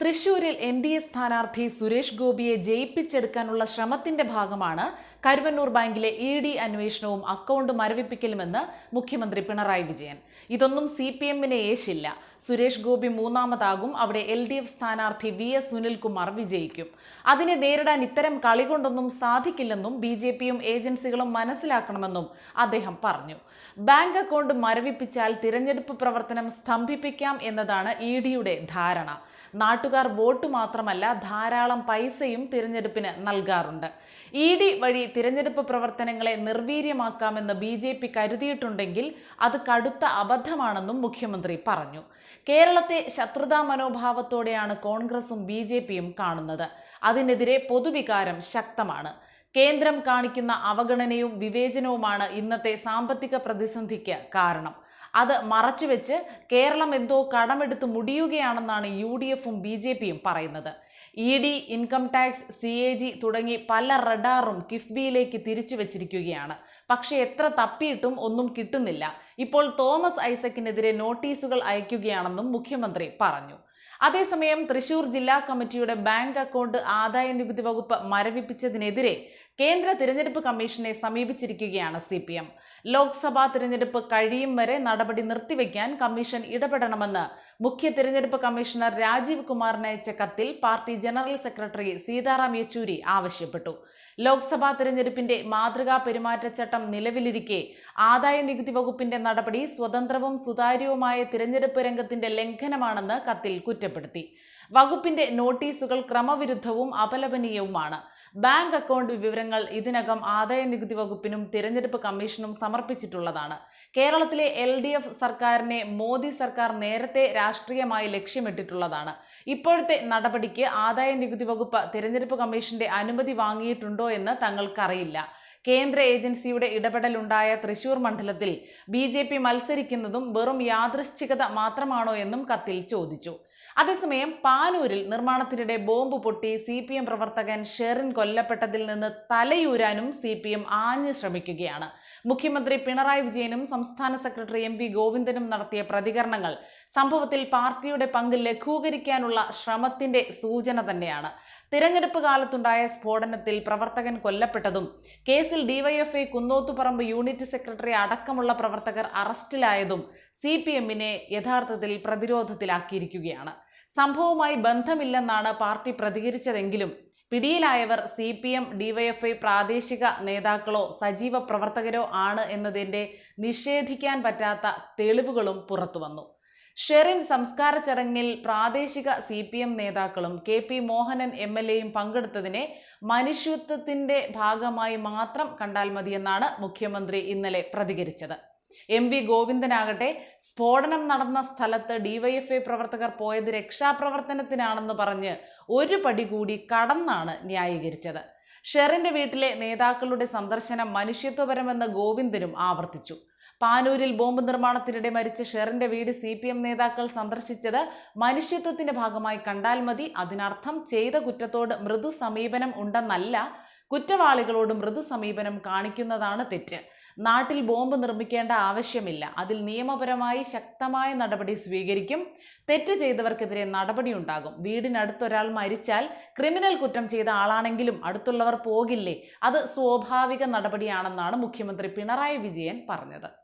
തൃശൂരിൽ N D A സ്ഥാനാർത്ഥി സുരേഷ് ഗോപിയെ ജയിപ്പിച്ചെടുക്കാനുള്ള ശ്രമത്തിന്റെ ഭാഗമാണ് കരുവന്നൂർ ബാങ്കിലെ ഇ ഡി അന്വേഷണവും അക്കൗണ്ട് മരവിപ്പിക്കലുമെന്ന് മുഖ്യമന്ത്രി പിണറായി വിജയൻ. ഇതൊന്നും സി പി എമ്മിനെ ഏശില്ല. സുരേഷ് ഗോപി മൂന്നാമതാകും. അവിടെ എൽ ഡി എഫ് സ്ഥാനാർത്ഥി വി എസ് സുനിൽകുമാർ വിജയിക്കും. അതിനെ നേരിടാൻ ഇത്തരം കളി കൊണ്ടൊന്നും സാധിക്കില്ലെന്നും ബി ജെ പിയും ഏജൻസികളും മനസ്സിലാക്കണമെന്നും അദ്ദേഹം പറഞ്ഞു. ബാങ്ക് അക്കൗണ്ട് മരവിപ്പിച്ചാൽ തിരഞ്ഞെടുപ്പ് പ്രവർത്തനം സ്തംഭിപ്പിക്കാം എന്നതാണ് ഇ ഡിയുടെ ധാരണ. നാട്ടുകാർ വോട്ട് മാത്രമല്ല ധാരാളം പൈസയും തിരഞ്ഞെടുപ്പിന് നൽകാറുണ്ട്. ഇ ഡി വഴി തിരഞ്ഞെടുപ്പ് പ്രവർത്തനങ്ങളെ നിർവീര്യമാക്കാമെന്ന് ബി ജെ പി കരുതിയിട്ടുണ്ടെങ്കിൽ അത് കടുത്ത അബദ്ധമാണെന്നും മുഖ്യമന്ത്രി പറഞ്ഞു. കേരളത്തെ ശത്രുതാ മനോഭാവത്തോടെയാണ് കോൺഗ്രസും ബി ജെ പിയും കാണുന്നത്. അതിനെതിരെ പൊതുവികാരം ശക്തമാണ്. കേന്ദ്രം കാണിക്കുന്ന അവഗണനയും വിവേചനവുമാണ് ഇന്നത്തെ സാമ്പത്തിക പ്രതിസന്ധിക്ക് കാരണം. അത് മറച്ചു വെച്ച് കേരളം എന്തോ കടമെടുത്ത് മുടിയുകയാണെന്നാണ് യു ഡി എഫും ബി ജെ പിയും പറയുന്നത്. E D income tax C A G തുടങ്ങി പല റഡാറും കിഫ്ബിയിലേക്ക് തിരിച്ചു വച്ചിരിക്കുകയാണ്. പക്ഷേ എത്ര തപ്പിയിട്ടും ഒന്നും കിട്ടുന്നില്ല. ഇപ്പോൾ തോമസ് ഐസക്കിനെതിരെ നോട്ടീസുകൾ അയക്കുകയാണെന്നും മുഖ്യമന്ത്രി പറഞ്ഞു. അതേസമയം തൃശൂർ ജില്ലാ കമ്മിറ്റിയുടെ ബാങ്ക് അക്കൗണ്ട് ആദായ നികുതി വകുപ്പ് മരവിപ്പിച്ചതിനെതിരെ കേന്ദ്ര തിരഞ്ഞെടുപ്പ് കമ്മീഷനെ സമീപിച്ചിരിക്കുകയാണ് സി പി എം. ലോക്സഭാ തിരഞ്ഞെടുപ്പ് കഴിയും വരെ നടപടി നിർത്തിവെക്കാൻ കമ്മീഷൻ ഇടപെടണമെന്ന് മുഖ്യ തിരഞ്ഞെടുപ്പ് കമ്മീഷണർ രാജീവ് കുമാറിന് അയച്ച കത്തിൽ party general secretary Sitaram Yechury ആവശ്യപ്പെട്ടു. ലോക്സഭാ തിരഞ്ഞെടുപ്പിന്റെ മാതൃകാ പെരുമാറ്റച്ചട്ടം നിലവിലിരിക്കെ ആദായ നികുതി വകുപ്പിന്റെ നടപടി സ്വതന്ത്രവും സുതാര്യവുമായ തിരഞ്ഞെടുപ്പ് രംഗത്തിന്റെ ലംഘനമാണെന്ന് കത്തിൽ കുറ്റപ്പെടുത്തി. വകുപ്പിന്റെ നോട്ടീസുകൾ ക്രമവിരുദ്ധവും അപലപനീയവുമാണ്. ബാങ്ക് അക്കൗണ്ട് വിവരങ്ങൾ ഇതിനകം ആദായ നികുതി വകുപ്പിനും തിരഞ്ഞെടുപ്പ് കമ്മീഷനും സമർപ്പിച്ചിട്ടുള്ളതാണ്. കേരളത്തിലെ എൽ ഡി എഫ് സർക്കാരിനെ മോദി സർക്കാർ നേരത്തെ രാഷ്ട്രീയമായി ലക്ഷ്യമിട്ടിട്ടുള്ളതാണ്. ഇപ്പോഴത്തെ നടപടിക്ക് ആദായ നികുതി വകുപ്പ് തിരഞ്ഞെടുപ്പ് കമ്മീഷന്റെ അനുമതി വാങ്ങിയിട്ടുണ്ടോ എന്ന് തങ്ങൾക്കറിയില്ല. കേന്ദ്ര ഏജൻസിയുടെ ഇടപെടലുണ്ടായ തൃശൂർ മണ്ഡലത്തിൽ ബി മത്സരിക്കുന്നതും വെറും യാദൃശ്ചികത മാത്രമാണോ എന്നും കത്തിൽ ചോദിച്ചു. അതേസമയം പാനൂരിൽ നിർമ്മാണത്തിനിടെ ബോംബ് പൊട്ടി സി പി എം പ്രവർത്തകൻ ഷെറിൻ കൊല്ലപ്പെട്ടതിൽ നിന്ന് തലയൂരാനും സി പി എം ആഞ്ഞു ശ്രമിക്കുകയാണ്. മുഖ്യമന്ത്രി പിണറായി വിജയനും സംസ്ഥാന സെക്രട്ടറി എം ഗോവിന്ദനും നടത്തിയ പ്രതികരണങ്ങൾ സംഭവത്തിൽ പാർട്ടിയുടെ പങ്ക് ലഘൂകരിക്കാനുള്ള ശ്രമത്തിന്റെ സൂചന തന്നെയാണ്. തിരഞ്ഞെടുപ്പ് കാലത്തുണ്ടായ സ്ഫോടനത്തിൽ പ്രവർത്തകൻ കൊല്ലപ്പെട്ടതും കേസിൽ ഡിവൈഎഫ്ഐ കുന്നോത്തുപറമ്പ് യൂണിറ്റ് സെക്രട്ടറി അടക്കമുള്ള പ്രവർത്തകർ അറസ്റ്റിലായതും സി പി എമ്മിനെ യഥാർത്ഥത്തിൽ പ്രതിരോധത്തിലാക്കിയിരിക്കുകയാണ്. സംഭവവുമായി ബന്ധമില്ലെന്നാണ് പാർട്ടി പ്രതികരിച്ചതെങ്കിലും പിടിയിലായവർ സി പി എം ഡിവൈഎഫ്ഐ പ്രാദേശിക നേതാക്കളോ സജീവ പ്രവർത്തകരോ ആണ് എന്നതിന്റെ നിഷേധിക്കാൻ പറ്റാത്ത തെളിവുകളും പുറത്തുവന്നു. ഷെറിൻ സംസ്കാര ചടങ്ങിൽ പ്രാദേശിക സി പി എം നേതാക്കളും K P Mohanan M L എയും പങ്കെടുത്തതിനെ മനുഷ്യത്വത്തിന്റെ ഭാഗമായി മാത്രം കണ്ടാൽ മതിയെന്നാണ് മുഖ്യമന്ത്രി ഇന്നലെ പ്രതികരിച്ചത്. എം വി ഗോവിന്ദനാകട്ടെ സ്ഫോടനം നടന്ന സ്ഥലത്ത് ഡിവൈഎഫ്ഐ പ്രവർത്തകർ പോയത് രക്ഷാപ്രവർത്തനത്തിനാണെന്ന് പറഞ്ഞ് ഒരു പടി കൂടി കടന്നാണ് ന്യായീകരിച്ചത്. ഷെറിന്റെ വീട്ടിലെ നേതാക്കളുടെ സന്ദർശനം മനുഷ്യത്വപരമെന്ന് ഗോവിന്ദനും ആവർത്തിച്ചു. പാനൂരിൽ ബോംബ് നിർമ്മാണത്തിനിടെ മരിച്ച ഷെറിന്റെ വീട് സി പി എം നേതാക്കൾ സന്ദർശിച്ചത് മനുഷ്യത്വത്തിന്റെ ഭാഗമായി കണ്ടാൽ മതി അതിനർത്ഥം ചെയ്ത കുറ്റത്തോട് മൃദു സമീപനം ഉണ്ടെന്നല്ല കുറ്റവാളികളോട് മൃദു സമീപനം കാണിക്കുന്നതാണ് തെറ്റ്. നാട്ടിൽ ബോംബ് നിർമ്മിക്കേണ്ട ആവശ്യമില്ല. അതിൽ നിയമപരമായി ശക്തമായ നടപടി സ്വീകരിക്കും. തെറ്റ് ചെയ്തവർക്കെതിരെ നടപടിയുണ്ടാകും വീടിനടുത്തൊരാൾ മരിച്ചാൽ ക്രിമിനൽ കുറ്റം ചെയ്ത ആളാണെങ്കിലും അടുത്തുള്ളവർ പോകില്ലേ? അത് സ്വാഭാവിക നടപടിയാണെന്നാണ് മുഖ്യമന്ത്രി പിണറായി വിജയൻ പറഞ്ഞത്.